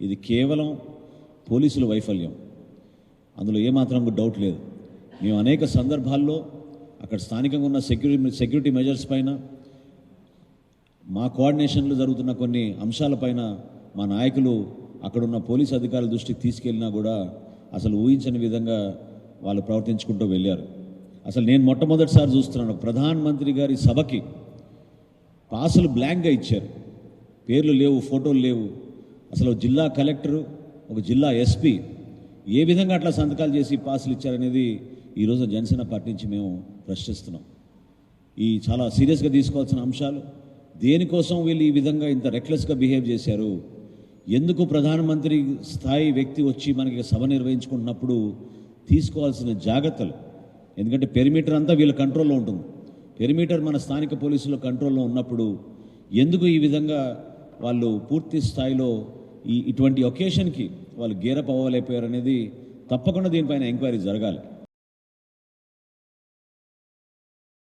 ఇది కేవలం పోలీసుల వైఫల్యం. అందులో ఏమాత్రం డౌట్ లేదు. మేము అనేక సందర్భాల్లో అక్కడ స్థానికంగా ఉన్న సెక్యూరిటీ సెక్యూరిటీ మెజర్స్ పైన మా కోఆర్డినేషన్లో జరుగుతున్న కొన్ని అంశాలపైన మా నాయకులు అక్కడున్న పోలీస్ అధికారుల దృష్టికి తీసుకెళ్ళినా కూడా అసలు ఊహించని విధంగా వాళ్ళు ప్రవర్తించుకుంటూ వెళ్ళారు. అసలు నేను మొట్టమొదటిసారి చూస్తున్నాను. ప్రధాన మంత్రి గారి సభకి పాసులు బ్లాంక్గా ఇచ్చారు. పేర్లు లేవు ఫోటోలు లేవు. అసలు జిల్లా కలెక్టరు ఒక జిల్లా ఎస్పీ ఏ విధంగా అట్లా సంతకాలు చేసి పాసులు ఇచ్చారనేది ఈరోజు జనసేన పార్టీ నుంచి మేము ప్రశ్నిస్తున్నాం. ఈ చాలా సీరియస్గా తీసుకోవాల్సిన అంశాలు దేనికోసం వీళ్ళు ఈ విధంగా ఇంత రెక్లెస్గా బిహేవ్ చేశారు ఎందుకు ప్రధానమంత్రి స్థాయి వ్యక్తి వచ్చి మనకి సభ నిర్వహించుకుంటున్నప్పుడు తీసుకోవాల్సిన జాగ్రత్తలు? ఎందుకంటే పెరిమీటర్ అంతా వీళ్ళ కంట్రోల్లో ఉంటుంది. పెరిమీటర్ మన స్థానిక పోలీసుల కంట్రోల్లో ఉన్నప్పుడు ఎందుకు ఈ విధంగా వాళ్ళు పూర్తి స్థాయిలో ఈ ఇటువంటి ఒకేషన్కి వాళ్ళు గేరప్ అవ్వలేకపోయారు అనేది తప్పకుండా దీనిపైన ఎంక్వైరీ జరగాలి.